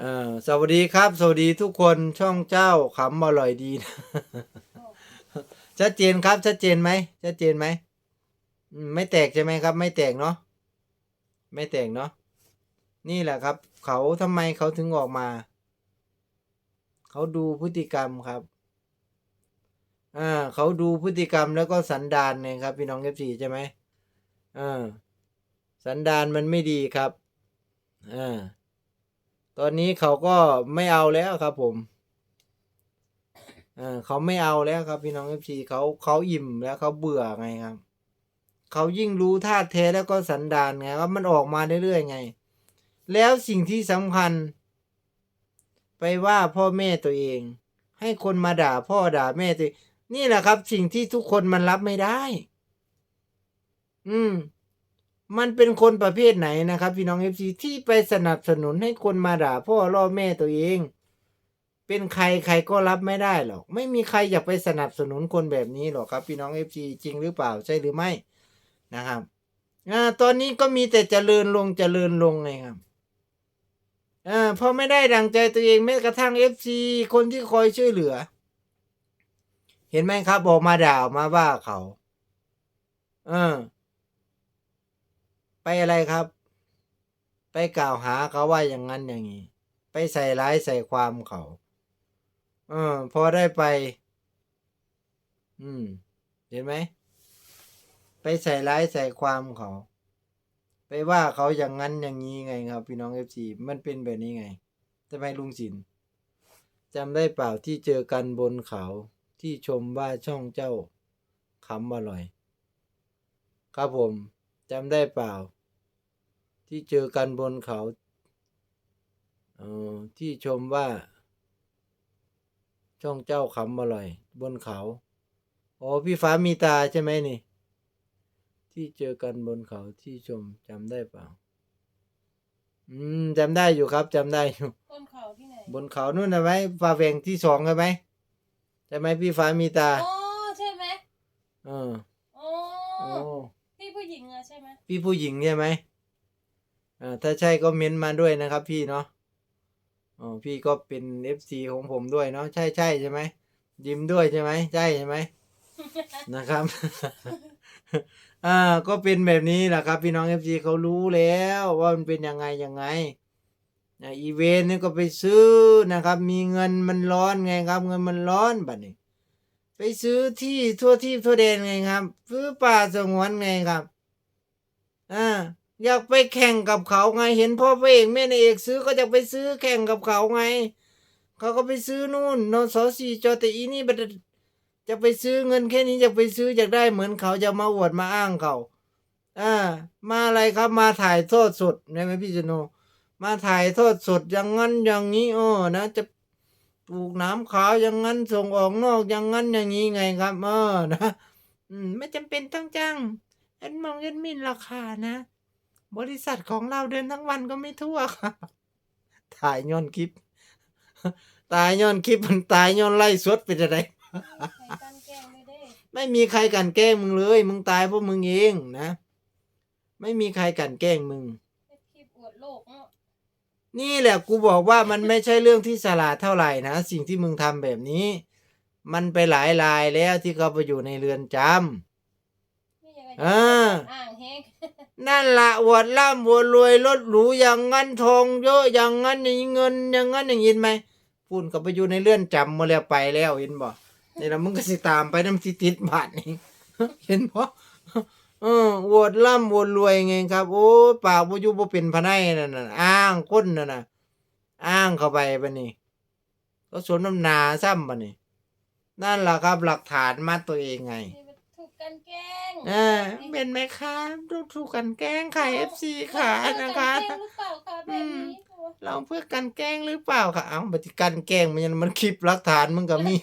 อ่อสวัสดีครับ สวัสดีทุกคนช่องเจ้าขำอร่อยดีนะชัดเจนครับ ชัดเจนไหมชัดเจนไหมอืมไม่แตกใช่ไหมครับ ไม่แตกเนาะไม่แตกเนาะนี่แหละครับ เขาทำไมเขาถึงออกมา เขาดูพฤติกรรมครับอ่าเขาดูพฤติกรรมแล้วก็สันดานเนี่ยครับ พี่น้องเอฟซีใช่ไหมอ่าสันดานมันไม่ดีครับอ่า ตอนนี้เขาก็ไม่เอาแล้วครับผมเออเขาไม่เอาแล้วครับพี่น้องเอฟซีเขาเขาอิ่มแล้วเขาเบื่อไงครับ เขายิ่งรู้ท่าแท้แล้วก็สันดานไงว่ามันออกมาเรื่อยๆไง แล้วสิ่งที่สำคัญ ไปว่าพ่อแม่ตัวเอง ให้คนมาด่าพ่อด่าแม่ตัวเองนี่แหละครับ สิ่งที่ทุกคนมันรับไม่ได้ อืม มันเป็นคนประเภทไหนนะครับ พี่น้องเอฟซีที่ไปสนับสนุนให้คนมาด่าพ่อล่อแม่ตัวเอง เป็นใครใครก็รับไม่ได้หรอก ไม่มีใครอยากไปสนับสนุนคนแบบนี้หรอกครับ พี่น้องเอฟซีจริงหรือเปล่าใช่หรือไม่นะครับอ่าตอนนี้ก็มีแต่เจริญลงเจริญลงไงครับอ่าพอไม่ได้ดังใจตัวเองแม้กระทั่งเอฟซีคนที่คอยช่วยเหลือ เห็นไหมครับออกมาด่ามาว่าเขา เออ ไปอะไรครับ ไปกล่าวหาเขาว่าอย่างนั้นอย่างนี้ ไปใส่ร้ายใส่ความเขาเออพอได้ไป อืม เห็นไหม ไปใส่ร้ายใส่ความเขา ไปว่าเขาอย่างนั้นอย่างนี้ไงครับ พี่น้องเอฟซีมันเป็นแบบนี้ไงทำไมลุงสินจำได้เปล่าที่เจอกันบนเขาที่ชมว่าช่องเจ้าคำอร่อย ครับผมจำได้เปล่า ที่เจอกันบนเขาเออที่ชมว่า ช่องเจ้าขำอร่อย บนเขาอ๋อพี่ฟ้ามีตาใช่ไหมนี่ ที่เจอกันบนเขาที่ชมจำได้เปล่า อืมจำได้อยู่ครับจำได้อยู่ต้นเขาที่ไหนบนเขานู่นนะไหมฟ้าแฝงที่สองใช่ไหมใช่ไหมพี่ฟ้ามีตาอ๋อใช่ไหมเอออ๋อโอ้พี่ผู้หญิงอะใช่ไหมพี่ผู้หญิงใช่ไหม อ่าถ้าใช่ก็เม้นมาด้วยนะครับพี่เนาะอ๋อพี่ก็เป็นเอฟซีของผมด้วยเนาะใช่ใช่ใช่ไหมยิ้มด้วยใช่ไหมใช่ใช่ไหมนะครับ อ่าก็เป็นแบบนี้แหละครับ พี่น้องเอฟซีเขารู้แล้วว่ามันเป็นยังไงยังไงอีเวนต์นี่ก็ไปซื้อนะครับ มีเงินมันร้อนไงครับ เงินมันร้อนบัดนี้ ไปซื้อที่ทั่วที่ทั่วแดนไงครับซื้อป่าสงวนไงครับ อ่า อยากไปแข่งกับเขาไง เห็นพ่อพระเอกแม่นางเอกซื้อก็จะไปซื้อแข่งกับเขาไง เขาก็ไปซื้อนู่นนสสี่จอแต่อีนี่จะไปซื้อเงินแค่นี้จะไปซื้ออยากได้เหมือนเขาจะมาอวดมาอ้างเขาอ่ามาอะไรครับมาถ่ายทอดสดได้ไหมพี่จโน มาถ่ายทอดสดอย่างนั้นอย่างนี้โอ้นะ จะปลูกน้ำขาวอย่างนั้นส่งออกนอกอย่างนั้นอย่างนี้ไงครับเออนะ อืมไม่จำเป็นต้องจ้างเอ็นมองเอ็นมินราคานะ บริษัทของเราเดินทั้งวันก็ไม่ทั่วครับถ่ายย้อนคลิป ตายย้อนคลิปมันตายย้อนไล่สดไปจะได้ไม่มีใครกันแกล้งมึงเลย มึงตายเพราะมึงเองนะ ไม่มีใครกันแกล้งมึงนี่แหละกูบอกว่ามันไม่ใช่เรื่องที่สลาดเท่าไหร่นะ สิ่งที่มึงทำแบบนี้ มันไปหลายรายแล้วที่เขาไปอยู่ในเรือนจำ นี่ยังไงอ่าอ่างแห้งนั่นละอวดร่ำอวดรวยรถหรูอย่างงั้นทองเยอะอย่างงั้นอย่างนี้เงินอย่างงั้นอย่างนี้ไหมพูนก็ไปอยู่ในเรือนจำมาแล้วไปแล้วเห็นบ่นี่ละมึงก็สิตามไปน้ำสิติดบาทนี่ เห็นบ่เอออวดร่ำอวดรวยไงครับ โอ้ปากบ่อยู่บ่เป็นพะไนนั่นน่ะอ้างคนนั่นน่ะ อ้างเข้าไปบัดนี้ก็สวนน้ำหนาซ้ำบัดนี้ นั่นล่ะครับหลักฐานมัดตัวเองไงนี่มันถู กกันแกล้งอ่าเป็นไหมคะถูกถูกกันแกล้งค่ะเอฟซีค่ะนะคะถูกกันแกล้งหรือเปล่าคะแบบนี้ตัวเราเพื่อกันแกล้งหรือเปล่าค่ะ เอ้าปฏิกันแกล้งมันยังมันคลิปหลักฐานมึงก็มี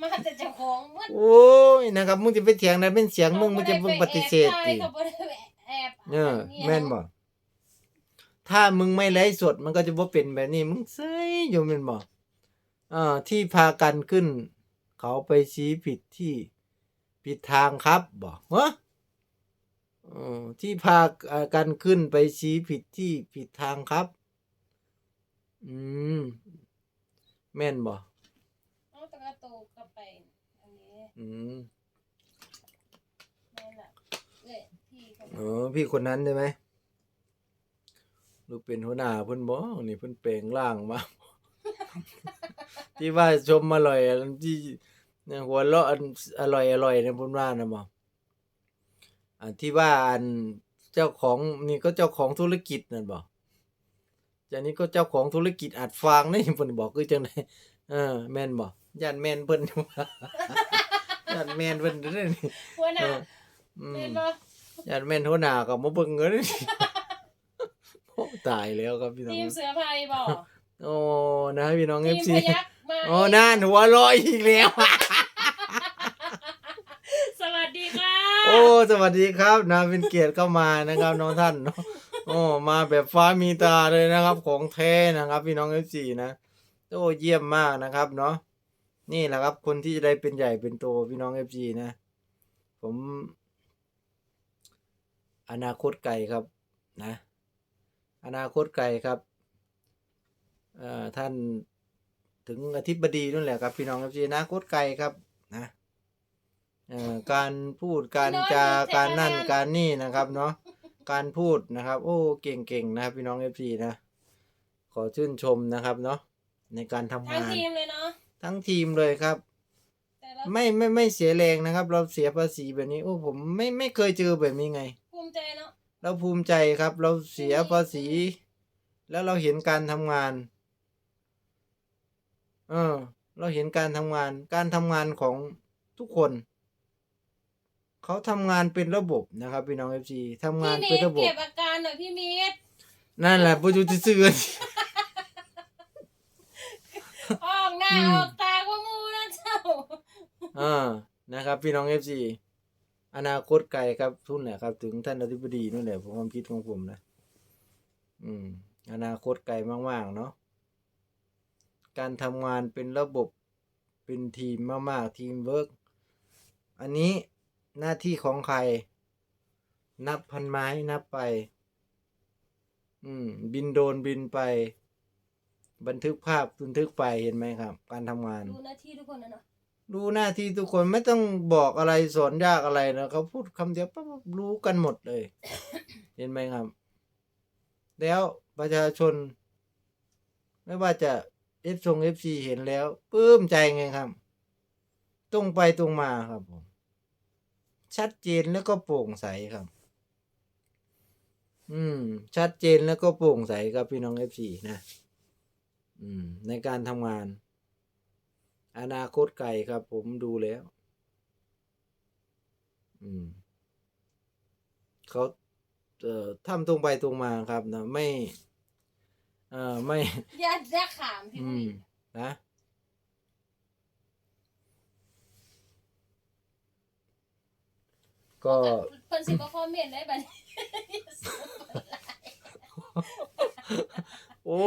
มาแต่เจ้าของหมดโอ้ยนะครับมึงจะไปเถียงนะเป็นเสียงมึงมึงจะมึงปฏิเสธดิดิเขาบ่ได้ไปแอบเออแม่นบ่ถ้ามึงไม่ไลฟ์สดมันก็จะบ่เป็นแบบนี้ มึงเซยอยู่แม่นบ่อ่าที่พากันขึ้น เขาไปชี้ผิดที่ ผิดทางครับบ่ฮะเออที่พากันขึ้นไปชี้ผิดที่ผิดทางครับออืม แม่นบ่เอาตะกะโตกลับไป อันนี้ อืมนั่นแหละเอ้ยพี่เขาอ๋อพี่คนนั้นใช่ไหมลูกเป็นหัวหน้าเพิ่นบ่นี่เพิ่นแปลงร่างมา ที่ว่าชมอร่อยอันที่ เนี่ยหัวเราะอันอร่อยอร่อยเนี่ยเพิ่นว่านะบ่อันที่ว่าอันเจ้าของนี่ก็เจ้าของธุรกิจนั่นบ่จานี้ก็เจ้าของธุรกิจอัดฟางนี่เพิ่นบอกคือจังไดเออแม่นบ่ย่านแม่นเพิ่นย่านแม่นเพิ่นเด้อนี่หัวหเอน้าออืมเป็นบ่ญาติแม่นหัวหน้าก็มาเบิ่งเงินโอ้ตายแล้วครับพี่น้องทีมเสือไพบ่โอ้นะพี่น้องทีม FC พยักมาโอ้น่านหัวลอยอีกแล้ว สวัสดีค่ะ โอ้ สวัสดีครับนะเป็นเกียรติเข้ามานะครับน้องท่านเนาะโอ้มาแบบฟ้ามีตาเลยนะครับของแท้นะครับ พี่น้อง FC นะโอ้เยี่ยมมากนะครับเนาะนี่แหละครับ คนที่จะได้เป็นใหญ่เป็นโตพี่น้อง FC นะ ผม อนาคตไกลครับนะ อนาคตไกลครับอ่อท่านถึงอธิบดีนั่นแหละครับ พี่น้องครับอนาคตไกลครับนะ เอ่อการพูดการจาการนั่นการนี่นะครับเนาะการพูดนะครับ โอ้เก่งๆนะครับพี่น้องเอฟซีนะ ขอชื่นชมนะครับเนาะในการทำทั้งงาน ทีมเลยเนาะทั้งทีมเลยครับ แต่ละไม่ไม่ไม่เสียแรงนะครับ เราเสียภาษีแบบนี้ โอ้ผมไม่ไม่เคยเจอแบบนี้ไง ภูมิใจเนาะเราภูมิใจครับ เราเสียภาษี แล้วเราเห็นการทำงาน เออ เราเห็นการทำงาน การทำงานของทุกคน เขาทำงานเป็นระบบนะครับพี่น้องเอฟซีทำงานพี่เป็นมิตระบบ เก็บอาการหน่อยพี่มิตนั่นแหละผู้จุติเสื่อออกหน้าอืม ออกตาก็มูนะเจ้าอ่านะครับ พี่น้องเอฟซีอนาคตไกลครับทุนแหละครับ ถึงท่านอธิบดีนู่นแหละผมความคิดของผมนะ อืม อนาคตไกลมาก ๆ เนาะการทำงานเป็นระบบเป็นทีมมาก ๆ ทีมเวิร์กอันนี้ หน้าที่ของใคร นับพันไม้นับไป อืม บินโดรนบินไป บันทึกภาพบันทึกไปเห็นไหมครับ การทำงาน ดูหน้าที่ทุกคนนะเนาะรู้หน้าที่ทุกคนไม่ต้องบอกอะไรสอนยากอะไรนะเขาพูดคำเดียวปั๊บรู้กันหมดเลย เห็นไหมครับ แล้วประชาชน ไม่ว่าจะเอฟซงเอฟซีเห็นแล้วปลื้มใจไงครับ ตรงไปตรงมาครับผม ชัดเจนแล้วก็โปร่งใสครับ อืม ชัดเจนแล้วก็โปร่งใสครับพี่น้องเอฟซีนะ อืม ในการทำงาน อนาคตไกลครับ ผมดูแล้ว อืมเขาเอ่อทำตรงไปตรงมาครับนะ ไม่ เอ่อไม่ อย่าอย่าขามพี่อืมิมตนะ ก็ เพิ่นสิบ่คอมเมนต์ได้บัดนี้ โอ้